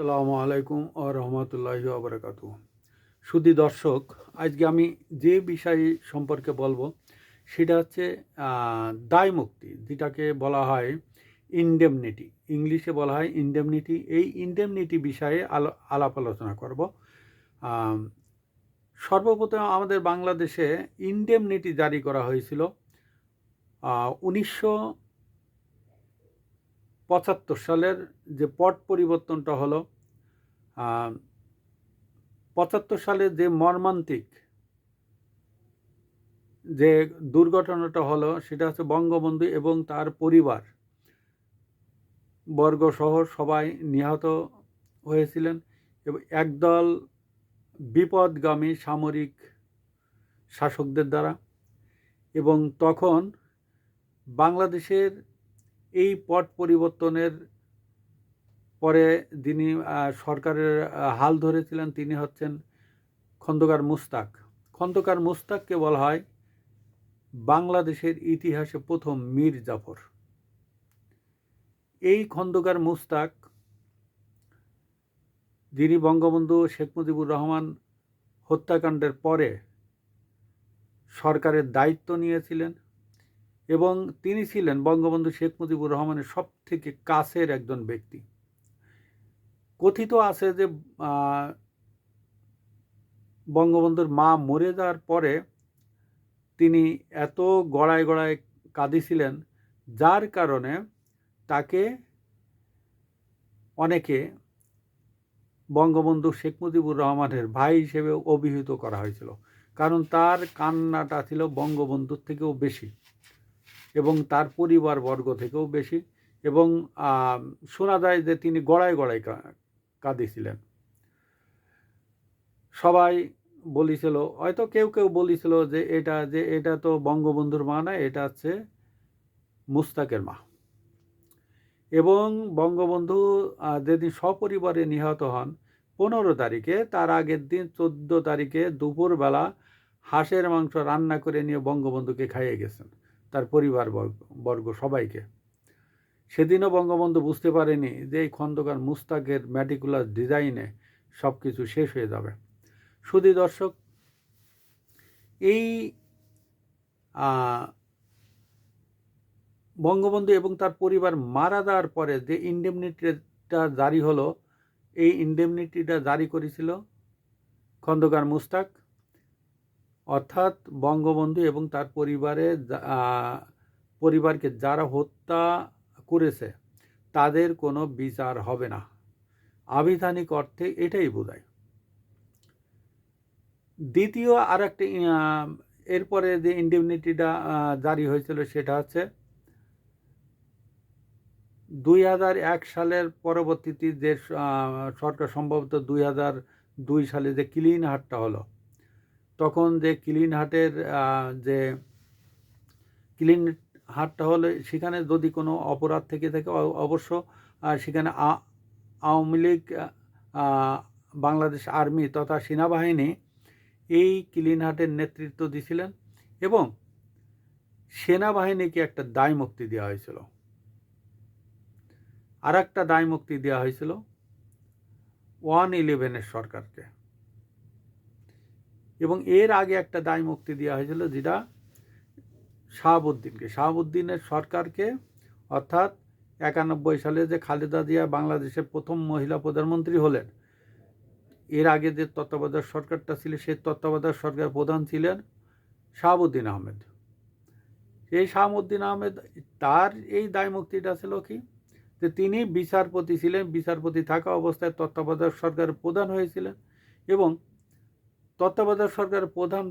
সালামু আলাইকুম ও রহমতুল্লাহি আবরাকাতু সুদী দর্শক, আজকে আমি যে বিষয় সম্পর্কে বলব, সেটা হচ্ছে দায় মুক্তি, যেটাকে বলা হয় ইনডেমনিটি ইংলিশে বলা হয় ইনডেমনিটি এই ইনডেমনিটি বিষয়ে আলাপ আলোচনা করব। সর্বপ্রথম আমাদের বাংলাদেশে ইনডেমনিটি জারি করা হয়েছিল উনিশশো পঁচাত্তর সালের যে পট পরিবর্তনটা হলো পঁচাত্তর সালে যে মর্মান্তিক যে দুর্ঘটনাটা হলো, সেটা হচ্ছে বঙ্গবন্ধু এবং তার পরিবার বর্গ সহ সবাই নিহত হয়েছিলেন এবং একদল বিপদগামী সামরিক শাসকদের দ্বারা এবং তখন বাংলাদেশের এই পট পরিবর্তনের পরে যিনি সরকারের হাল ধরেছিলেন তিনি হচ্ছেন খন্দকার মুস্তাক। খন্দকার মুস্তাককে বলা হয় বাংলাদেশের ইতিহাসে প্রথম মীর জাফর। এই খন্দকার মুস্তাক, যিনি বঙ্গবন্ধু শেখ মুজিবুর রহমান হত্যাকাণ্ডের পরে সরকারের দায়িত্ব নিয়েছিলেন এবং তিনি ছিলেন বঙ্গবন্ধু শেখ মুজিবুর রহমানের সব থেকে কাছের একজন ব্যক্তি। কথিত আছে যে বঙ্গবন্ধুর মা মরে যাওয়ার পরে তিনি এত গড়ায় গড়ায় কাঁদিছিলেন, যার কারণে তাকে অনেকে বঙ্গবন্ধু শেখ মুজিবুর রহমানের ভাই হিসেবে অভিহিত করা হয়েছিল। কারণ তার কান্নাটা ছিল বঙ্গবন্ধুর থেকেও বেশি। এবং তার পরিবারবর্গ থেকেও বেশি এবং শোনা যায় যে তিনি গড়ায় গড়ায় কাঁদিছিলেন। সবাই বলেছিল, হয়তো কেউ কেউ বলেছিল যে এটা যে এটা তো বঙ্গবন্ধুর মা না, এটা হচ্ছে মুস্তাকের মা। এবং বঙ্গবন্ধু যেদিন সপরিবারে নিহত হন, পনেরো তারিখে, তার আগের দিন চোদ্দ তারিখে দুপুরবেলা হাঁসের মাংস রান্না করে নিয়ে বঙ্গবন্ধুকে খাইয়ে গেছেন। তার পরিবার বর্গ- সবাইকে। সেদিনও বঙ্গবন্ধু বুঝতে পারেনি যে এই খন্দকার মুস্তাকের ম্যাটিকুলার ডিজাইনে সব কিছু শেষ হয়ে যাবে। শুধু দর্শক, এই বঙ্গবন্ধু এবং তার পরিবার মারা যাওয়ার পরে যে ইন্ডেমনিটিটা জারি হলো, এই ইন্ডেমনিটিটা জারি করেছিল খন্দকার মুস্তাক। অর্থাৎ বঙ্গবন্ধু এবং তার পরিবারে পরিবারকে যারা হত্যা করেছে, তাদের কোনো বিচার হবে না। আবিধানিক অর্থে এটাই বোঝায়। দ্বিতীয় আর একটা এরপরে যে ইন্ডেমনিটিটা জারি হয়েছিল সেটা হচ্ছে দুই হাজার এক সালের পরবর্তীতে যে সরকার সম্ভবত দুই হাজার দুই সালে যে ক্লিন হাটটা হলো তখন যে ক্লিন হাটের যে ক্লিন হাটটা হলে সেখানে যদি কোনো অপরাধ থেকে থাকে অবশ্য সেখানে আওয়ামী লীগ বাংলাদেশ আর্মি তথা সেনাবাহিনী এই ক্লিন হাটের নেতৃত্ব দিয়েছিলেন এবং সেনাবাহিনীকে একটা দায় মুক্তি দেওয়া হয়েছিল। আর একটা দায় মুক্তি দেওয়া হয়েছিল ওয়ান ইলেভেনের সরকারকে। এবং এর আগে একটা দায় মুক্তি দেওয়া হয়েছিল যেটা শাহাবুদ্দিনকে। শাহাবুদ্দিনের সরকারকে অর্থাৎ একানব্বই সালে যে খালেদা জিয়া বাংলাদেশের প্রথম মহিলা প্রধানমন্ত্রী হলেন, এর আগে যে তত্ত্বাবধায়ক সরকারটা ছিল, সেই তত্ত্বাবধায়ক সরকার প্রধান ছিলেন শাহাবুদ্দিন আহমেদ। এই শাহাবুদ্দিন আহমেদ, তার এই দায় মুক্তিটা ছিল কি? যে তিনি বিচারপতি ছিলেন, বিচারপতি থাকা অবস্থায় তত্ত্বাবধায়ক সরকারের প্রধান হয়েছিলেন এবং তত্ত্বাবধায়ক সরকারের প্রধান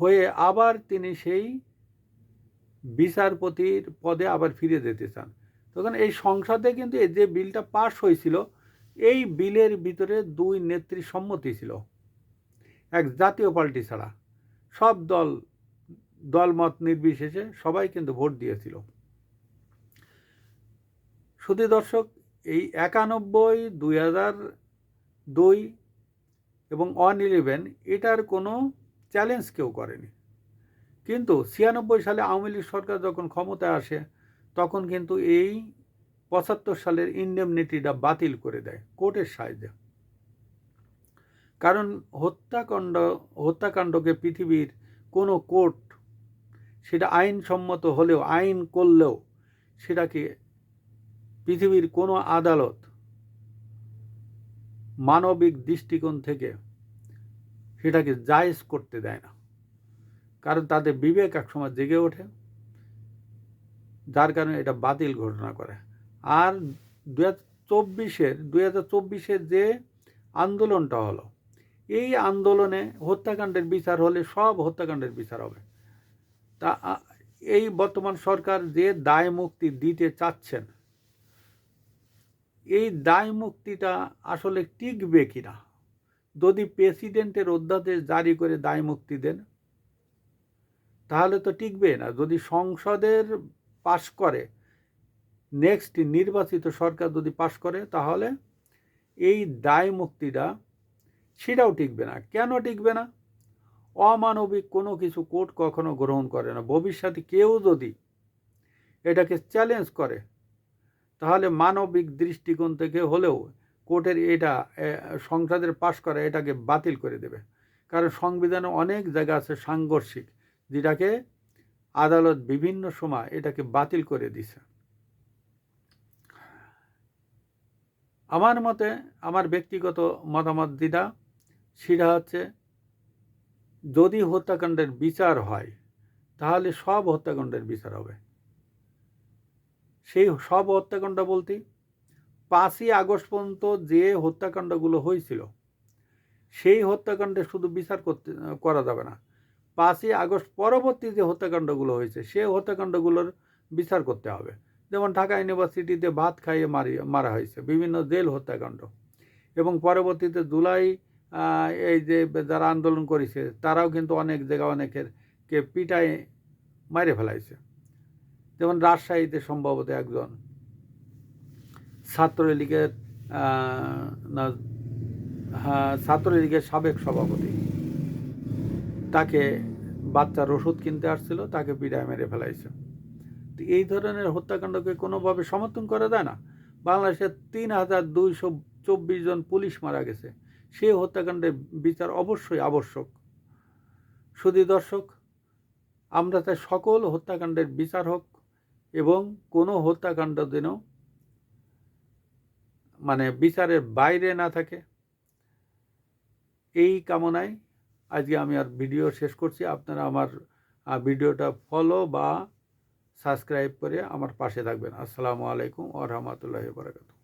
হয়ে আবার তিনি সেই বিচারপতির পদে আবার ফিরে যেতে চান। তখন এই সংসদে কিন্তু এই যে বিলটা পাশ হয়েছিল, এই বিলের ভিতরে দুই নেত্রী সম্মতি ছিল, এক জাতীয় পার্টি ছাড়া। সব দল, দলমত নির্বিশেষে সবাই কিন্তু ভোট দিয়েছিল। শুধু দর্শক, এই একানব্বই, দুই হাজার দুই এবং ওয়ান ইলেভেন এটার কোনো চ্যালেঞ্জ কেউ করেনি। কিন্তু ছিয়ানব্বই সালে আওয়ামী লীগ সরকার যখন ক্ষমতায় আসে, তখন কিন্তু এই পঁচাত্তর সালের ইন্ডেমনিটিটা বাতিল করে দেয় কোর্টের সাহায্যে। কারণ হত্যাকাণ্ড, হত্যাকাণ্ডকে পৃথিবীর কোনো কোর্ট সেটা আইনসম্মত হলেও, আইন করলেও সেটাকে পৃথিবীর কোনো আদালত মানবিক দৃষ্টিকোণ থেকে সেটাকে জায়েজ করতে দেয় না। কারণ তাদের বিবেক একসময় জেগে ওঠে, যার কারণে এটা বাতিল ঘোষণা করে। আর দু হাজার চব্বিশের দু হাজার চব্বিশের যে আন্দোলনটা হলো, এই আন্দোলনে হত্যাকাণ্ডের বিচার হলে সব হত্যাকাণ্ডের বিচার হবে। তা এই বর্তমান সরকার যে দায় মুক্তি দিতে চাচ্ছেন এই দায় মুক্তিটা আসলে টিকবে কিনা? যদি প্রেসিডেন্টের অধ্যাদেশ জারি করে দায় মুক্তি দেন, তাহলে তো টিকবে না। যদি সংসদের পাশ করে নেক্সট নির্বাচিত সরকার যদি পাশ করে, তাহলে এই দায় মুক্তিটা সেটাও টিকবে না। কেন টিকবে না? অমানবিক কোনো কিছু কোর্ট কখনো গ্রহণ করে না। ভবিষ্যতে কেউ যদি এটাকে চ্যালেঞ্জ করে তাহলে মানবিক দৃষ্টিকোণ থেকে হলেও কোর্টের এটা সংসদের পাশ করা এটাকে বাতিল করে দেবে। কারণ সংবিধানে অনেক জায়গা আছে সাংঘর্ষিক, যেটাকে আদালত বিভিন্ন সময় এটাকে বাতিল করে দিছে। আমার মতে, আমার ব্যক্তিগত মতামত যেটা, সেটা হচ্ছে যদি হত্যাকাণ্ডের বিচার হয়, তাহলে সব হত্যাকাণ্ডের বিচার হবে। সেই সব হত্যাকাণ্ড বলতে পাঁচই আগস্ট পর্যন্ত যে হত্যাকাণ্ডগুলো হয়েছিল, সেই হত্যাকাণ্ডে শুধু বিচার করতে, করা যাবে না। পাঁচই আগস্ট পরবর্তী যে হত্যাকাণ্ডগুলো হয়েছে সেই হত্যাকাণ্ডগুলোর বিচার করতে হবে। যেমন ঢাকা ইউনিভার্সিটিতে ভাত খাইয়ে মারি, মারা হয়েছে, বিভিন্ন জেল হত্যাকাণ্ড। এবং পরবর্তীতে জুলাই এই যে যারা আন্দোলন করেছে, তারাও কিন্তু অনেক জায়গা অনেকের কে পিটায়, মারে ফেলাইছে। যেমন রাজশাহীতে সম্ভবত একজন ছাত্রলীগের হ্যাঁ ছাত্রলীগের সাবেক সভাপতি। তাকে বাচ্চার ওষুধ কিনতে আসছিল, তাকে পিটায় মেরে ফেলাইছে। তো এই ধরনের হত্যাকাণ্ডকে কোনোভাবে সমর্থন করা যায় না। বাংলাদেশের তিন হাজার দুইশো চব্বিশ জন পুলিশ মারা গেছে। সেই হত্যাকাণ্ডের বিচার অবশ্যই আবশ্যক। শুধু দর্শক, আমরা তাই সকল হত্যাকাণ্ডের বিচার হোক এবং কোনো হত্যাকাণ্ড যেন মানে বিচারের বাইরে না থাকে। এই কামনায় আজকে আমি আর ভিডিও শেষ করছি। আপনারা আমার ভিডিওটা ফলো বা সাবস্ক্রাইব করে আমার পাশে থাকবেন। আসসালামু আলাইকুম আ রহমতুল্লাহ বারকাতু